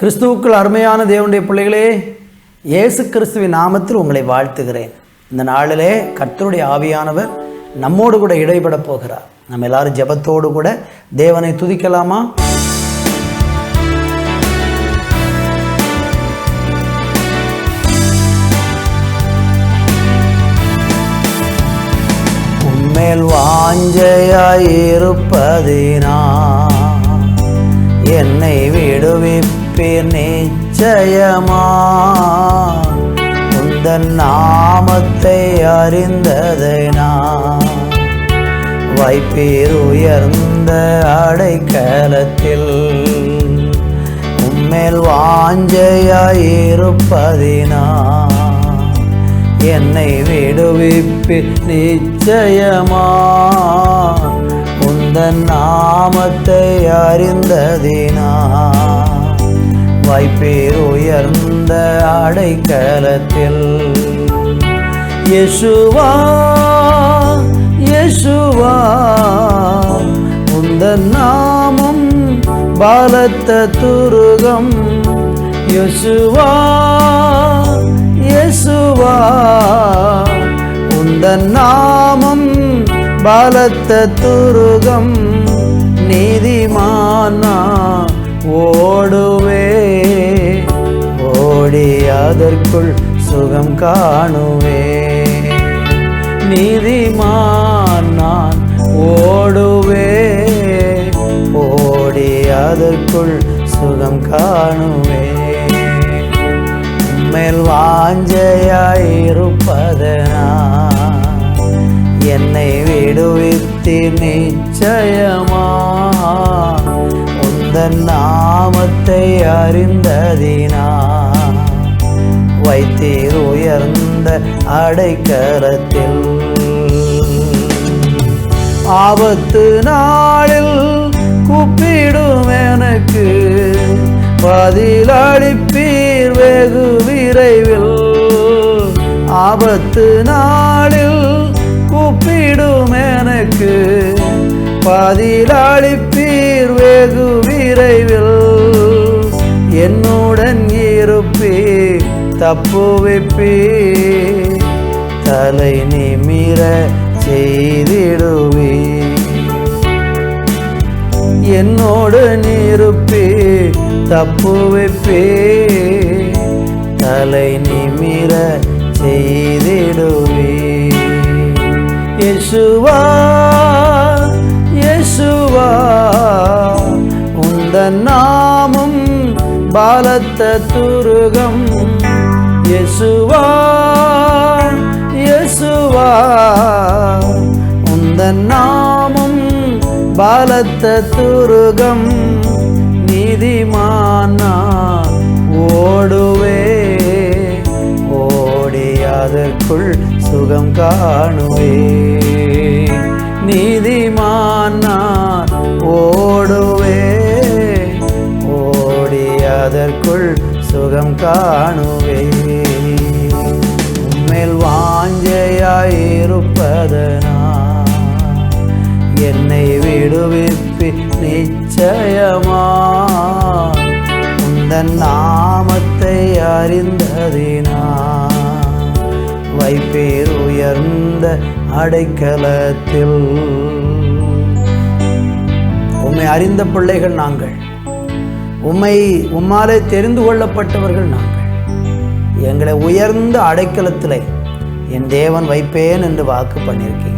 கிறிஸ்துவுக்குள் அருமையான தேவனுடைய பிள்ளைகளே இயேசு கிறிஸ்துவின் நாமத்தில் உங்களை வாழ்த்துகிறேன். இந்த நாளிலே கர்த்தருடைய ஆவியானவர் நம்மோடு கூட இடைபட போகிறார். நம்ம எல்லாரும் ஜெபத்தோடு கூட தேவனை துதிக்கலாமா? உண்மையில் வாஞ்சையாயிருப்பதினா என்னை பேர் நிச்சயமா உந்தன் நாமத்தை அறிந்ததை நான். வைப்பீர் உயர்ந்த அடைக்கலத்தில் உம்மேல் வாஞ்சையாயிருப்பதினா என்னை விடுவிப்பு நிச்சயமா. உந்தன் நாமத்தை அறிந்ததினா வாய்ப்பேர் உயர்ந்த அடைக்கலத்தில் யேசுவா யேசுவா உந்த நாமம் பலத்த துருகம். யேசுவா இயேசுவா உந்த நாமம் பலத்த துருகம். அதற்குள் சுகம் காணுவே. நீதிமான் நான் ஓடுவே. ஓடி அதற்குள் சுகம் காணுவே. மேல் வாஞ்சையாயிருப்பதனா என்னை விடுவித்து நிச்சயமா. உந்தன் நாமத்தை அறிந்ததினா வைத்தீர் உயர்ந்த அடைக்கரத்தில் ஆபத்து நாளில் கூப்பிடும் எனக்கு பதிலளிப்பீர் வெகு விரைவில். ஆபத்து நாளில் கூப்பிடும் எனக்கு பதிலளிப்பீர் வெகு விரைவில். என்னுடன் இருப்பீர் தப்புவிப்பீர் தலை நிமிர செய்திடுவே. என்னோடு நிருப்பே தப்பு வைப்பே தலை நிமிர செய்திடுவே. யேசுவா யேசுவா உந்தன் நாமம் பாலத்த துருகம். இயேசுவா இயேசுவா உந்த நாமம் பலத்த துருகம் நீதிமானா ஓடுவே ஓடி அதற்குள் சுகம் காணுவே. நீதிமானா ஓடுவே ஓடி அதற்குள் சுகம் காணுவே. விடுவிப்பி நிச்சயமா உந்தன் நாமத்தை அறிந்ததினா வைப்பேர் உயர்ந்த அடைக்கலத்தில் உம்மை அறிந்த பிள்ளைகள் நாங்கள். உம்மை உம்மாலே தெரிந்து கொள்ளப்பட்டவர்கள் நாங்கள் எங்களை உயர்ந்த அடைக்கலத்திலே என் தேவன் வைப்பேன் என்று வாக்கு பண்ணியிருக்கீங்க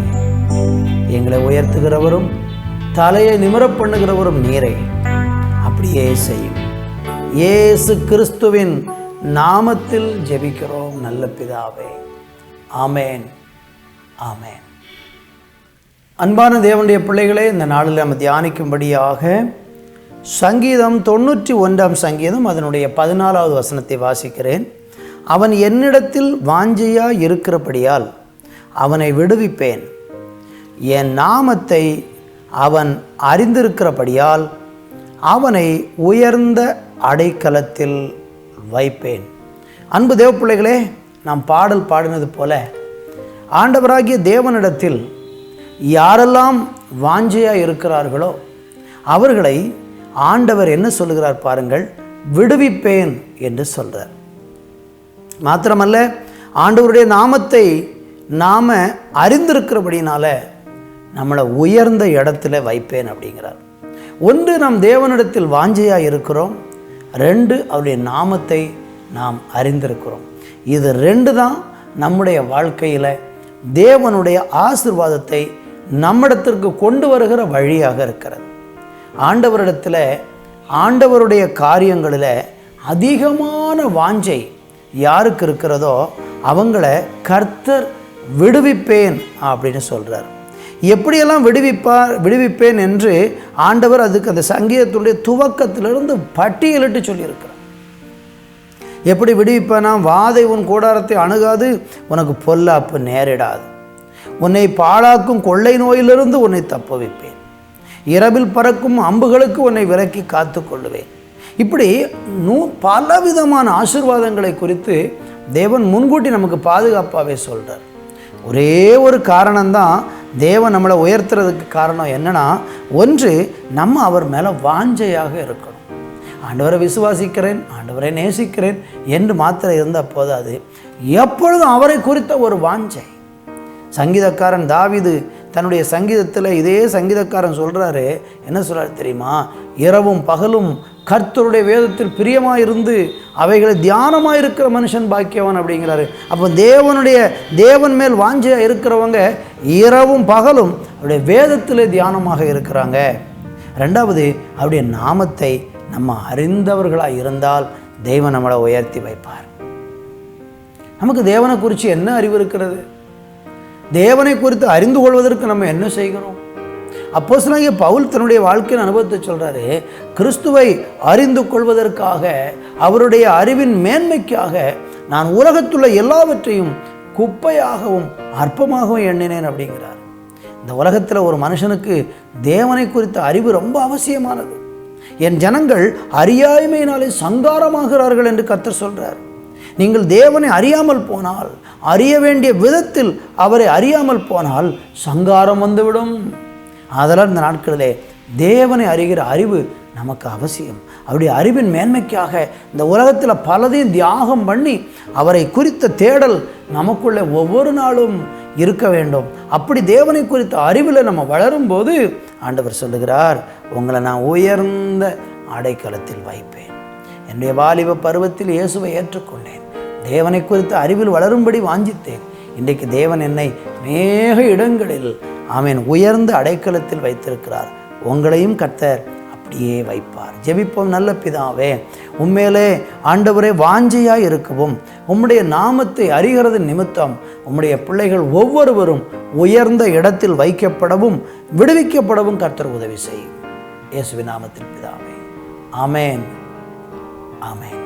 எங்களை உயர்த்துகிறவரும் தலையை நிமிரப் பண்ணுகிறவரும் நீரை. அப்படியே செய்யும். ஏசு கிறிஸ்துவின் நாமத்தில் ஜெபிக்கிறோம் நல்ல பிதாவே. ஆமேன். ஆமேன். அன்பான தேவனுடைய பிள்ளைகளே இந்த நாளில் நம்ம தியானிக்கும்படியாக சங்கீதம் தொண்ணூற்றி ஒன்றாம் சங்கீதம் அதனுடைய பதினாலாவது வசனத்தை வாசிக்கிறேன். அவன் என்னிடத்தில் வாஞ்சையாக இருக்கிறபடியால் அவனை விடுவிப்பேன். என் நாமத்தை அவன் அறிந்திருக்கிறபடியால் அவனை உயர்ந்த அடைக்கலத்தில் வைப்பேன். அன்பு தேவ பிள்ளைகளே நாம் பாடல் பாடினது போல ஆண்டவராகிய தேவனிடத்தில் யாரெல்லாம் வாஞ்சையாக இருக்கிறார்களோ அவர்களை ஆண்டவர் என்ன சொல்லுகிறார் பாருங்கள் விடுவிப்பேன் என்று சொல்கிறார் மாத்திரமல்ல ஆண்டவருடைய நாமத்தை நாம் அறிந்திருக்கிறபடினால நம்மளை உயர்ந்த இடத்துல வைப்பேன் அப்படிங்கிறார். ஒன்று நாம் தேவனிடத்தில் வாஞ்சையாக இருக்கிறோம். ரெண்டு அவருடைய நாமத்தை நாம் அறிந்திருக்கிறோம். இது ரெண்டு தான் நம்முடைய வாழ்க்கையில் தேவனுடைய ஆசிர்வாதத்தை நம்மிடத்திற்கு கொண்டு வருகிற வழியாக இருக்கிறது. ஆண்டவரிடத்தில் ஆண்டவருடைய காரியங்களில் அதிகமான வாஞ்சை யாருக்கு இருக்கிறதோ அவங்கள கர்த்தர் விடுவிப்பேன் அப்படின்னு சொல்கிறார் எப்படியெல்லாம் விடுவிப்பார் விடுவிப்பேன் என்று ஆண்டவர் அதுக்கு அந்த சங்கீதத்துடைய துவக்கத்திலிருந்து பட்டியலிட்டு சொல்லியிருக்கிறார். எப்படி விடுவிப்பேனா? வாதை உன் கூடாரத்தை அணுகாது உனக்கு பொல்லாப்பு நேரிடாது. உன்னை பாழாக்கும் கொள்ளை நோயிலிருந்து உன்னை தப்புவிப்பேன். இரவில் பறக்கும் அம்புகளுக்கு உன்னை விலக்கி காத்து கொள்ளுவேன். இப்படி நூ பலவிதமான ஆசிர்வாதங்களை குறித்து தேவன் முன்கூட்டி நமக்கு பாதுகாப்பாகவே சொல்கிறார் ஒரே ஒரு காரணம்தான் தேவன் நம்மளை உயர்த்துறதுக்கு காரணம் என்னன்னா ஒன்று நம்ம அவர் மேலே வாஞ்சையாக இருக்கணும். ஆண்டவரை விசுவாசிக்கிறேன் ஆண்டவரை நேசிக்கிறேன் என்று மாத்திரம் இருந்தால் போதாது. எப்பொழுதும் அவரை குறித்த ஒரு வாஞ்சை. சங்கீதக்காரன் தாவிது தன்னுடைய சங்கீதத்தில் இதே சங்கீதக்காரன் சொல்கிறாரு என்ன சொல்கிறார் தெரியுமா? இரவும் பகலும் கர்த்தருடைய வேதத்தில் பிரியமாக இருந்து அவைகளை தியானமாக இருக்கிற மனுஷன் பாக்கியவன் அப்படிங்கிறாரு. அப்போ தேவனுடைய தேவன் மேல் வாஞ்சியாக இருக்கிறவங்க இரவும் பகலும் அவருடைய வேதத்திலே தியானமாக இருக்கிறாங்க. ரெண்டாவது அவருடைய நாமத்தை நம்ம அறிந்தவர்களாக இருந்தால் தெய்வம் நம்மளை உயர்த்தி வைப்பார். நமக்கு தேவனை குறித்து என்ன அறிவு இருக்கிறது? தேவனை குறித்து அறிந்து கொள்வதற்கு நம்ம என்ன செய்கிறோம்? அப்போ சிலங்க பவுல் தன்னுடைய வாழ்க்கையின் அனுபவத்தை சொல்கிறாரு கிறிஸ்துவை அறிந்து கொள்வதற்காக அவருடைய அறிவின் மேன்மைக்காக நான் உலகத்துள்ள எல்லாவற்றையும் குப்பையாகவும் அற்பமாகவும் எண்ணினேன் அப்படிங்கிறார். இந்த உலகத்தில் ஒரு மனுஷனுக்கு தேவனை குறித்த அறிவு ரொம்ப அவசியமானது. என் ஜனங்கள் அறியாய்மையினாலே சங்காரமாகிறார்கள் என்று கத்தர் சொல்கிறார் நீங்கள் தேவனை அறியாமல் போனால் அறிய வேண்டிய விதத்தில் அவரை அறியாமல் போனால் சங்காரம் வந்துவிடும். அதனால் இந்த நாட்களிலே தேவனை அறிகிற அறிவு நமக்கு அவசியம். அவருடைய அறிவின் மேன்மைக்காக இந்த உலகத்தில் பலதையும் தியாகம் பண்ணி அவரை குறித்த தேடல் நமக்குள்ளே ஒவ்வொரு நாளும் இருக்க வேண்டும். அப்படி தேவனை குறித்த அறிவில் நம்ம வளரும்போது ஆண்டவர் சொல்லுகிறார் உங்களை நான் உயர்ந்த அடைக்கலத்தில் வைப்பேன். என்னுடைய வாலிப பருவத்தில் இயேசுவை ஏற்றுக்கொண்டேன். தேவனை குறித்த அறிவில் வளரும்படி வாஞ்சித்தேன். இன்றைக்கு தேவன் என்னை மேக இடங்களில் ஆமேன். உயர்ந்த அடைக்கலத்தில் வைத்திருக்கிறார். உங்களையும் கர்த்தர் அப்படியே வைப்பார். ஜெபிப்போம் நல்ல பிதாவே உண்மையிலே ஆண்டவரே வாஞ்சையாக இருக்கவும் உம்முடைய நாமத்தை அறிகிறது நிமித்தம் உம்முடைய பிள்ளைகள் ஒவ்வொருவரும் உயர்ந்த இடத்தில் வைக்கப்படவும் விடுவிக்கப்படவும் கர்த்தர் உதவி செய்யும். இயேசுவின் நாமத்தில் பிதாவே ஆமேன். ஆமேன்.